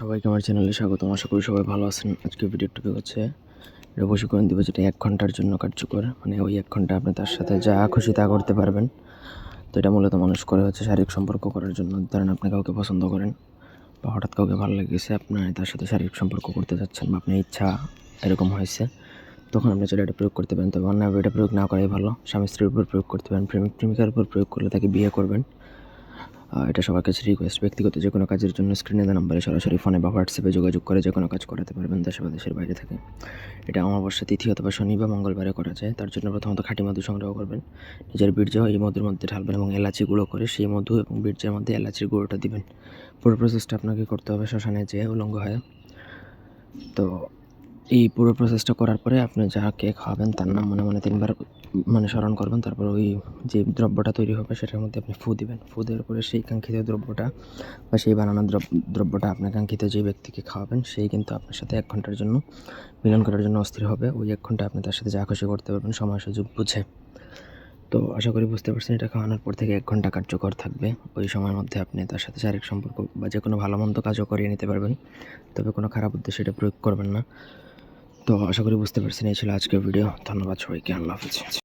সবাইকে আমার চ্যানেলে স্বাগতম। আশা করি সবাই ভালো আছেন। আজকে ভিডিও টপিক হচ্ছে, এটা প্রশিক্ষণ দিব যেটা এক ঘণ্টার জন্য কার্যকর। মানে ওই এক ঘণ্টা আপনি তার সাথে যা খুশি তা করতে পারবেন। তো এটা মূলত মানুষ করে হচ্ছে শারীরিক সম্পর্ক করার জন্য। ধরেন আপনি কাউকে পছন্দ করেন বা হঠাৎ কাউকে ভালো লেগেছে আপনার তার সাথে শারীরিক সম্পর্ক করতে যাচ্ছেন বা আপনার ইচ্ছা এরকম হয়েছে, তখন আপনি চাইলে এটা প্রয়োগ করতে পারেন। তবে অন্যভাবে এটা প্রয়োগ না করাই ভালো। স্বামী স্ত্রীর উপর প্রয়োগ করতে পারেন, প্রেমিক প্রেমিকার উপর প্রয়োগ করলে তাকে বিয়ে করবেন। এটা সবার কাছে রিকোয়েস্ট ব্যক্তিগত যে কোনো কাজের জন্য স্ক্রিনে দেওয়া নাম্বারে সরাসরি ফোনে বা হোয়াটসঅ্যাপে যোগাযোগ করে যে কোনো কাজ করাতে পারবেন দেশে বা দেশের বাইরে থেকে। এটা অমাবস্যা তিথি অথবা শনি বা মঙ্গলবারে করা যায়, তার জন্য প্রথমত খাঁটি মধু সংগ্রহ করবেন। নিজের বীর্য এই মধুর মধ্যে ঢালবেন এবং এলাচি গুঁড়ো করে সেই মধু এবং বীর্যের মধ্যে এলাচির গুঁড়োটা দিবেন। পুরো প্রসেসটা আপনাকে করতে হবে শ্মশানে যেয়ে উলঙ্গ হয়। তো এই পুরো প্রসেসটা করার পরে আপনি যাকে খাওয়াবেন, তার নাম মনে মনে তিনবার মানে স্মরণ করবেন, তারপর ওই যে দ্রব্যটা তৈরি হবে সেটার মধ্যে আপনি ফু দিবেন। ফু দেওয়ার পরে সেই কাঙ্ক্ষিত দ্রব্যটা বা সেই বানানো দ্রব- দ্রব্যটা আপনার কাঙ্ক্ষিত যে ব্যক্তিকে খাওয়াবেন, সেই কিন্তু আপনার সাথে এক ঘণ্টার জন্য মিলন করার জন্য অস্থির হবে। ওই এক ঘণ্টা আপনি তার সাথে যা খুশি করতে পারবেন, সময় সুযোগ বুঝে। তো আশা করি বুঝতে পারছেন, এটা খাওয়ানোর পর থেকে এক ঘণ্টা কার্যকর থাকবে। ওই সময়ের মধ্যে আপনি তার সাথে শারীরিক সম্পর্ক বা যে কোনো ভালো মন্দ কাজও করিয়ে নিতে পারবেন। তবে কোনো খারাপ উদ্দেশ্যে এটা প্রয়োগ করবেন না। তো আশা করি বুঝতে পারছেন এই ছিল আজকের ভিডিও। ধন্যবাদ সবাইকে আল্লাহ হাফিজ।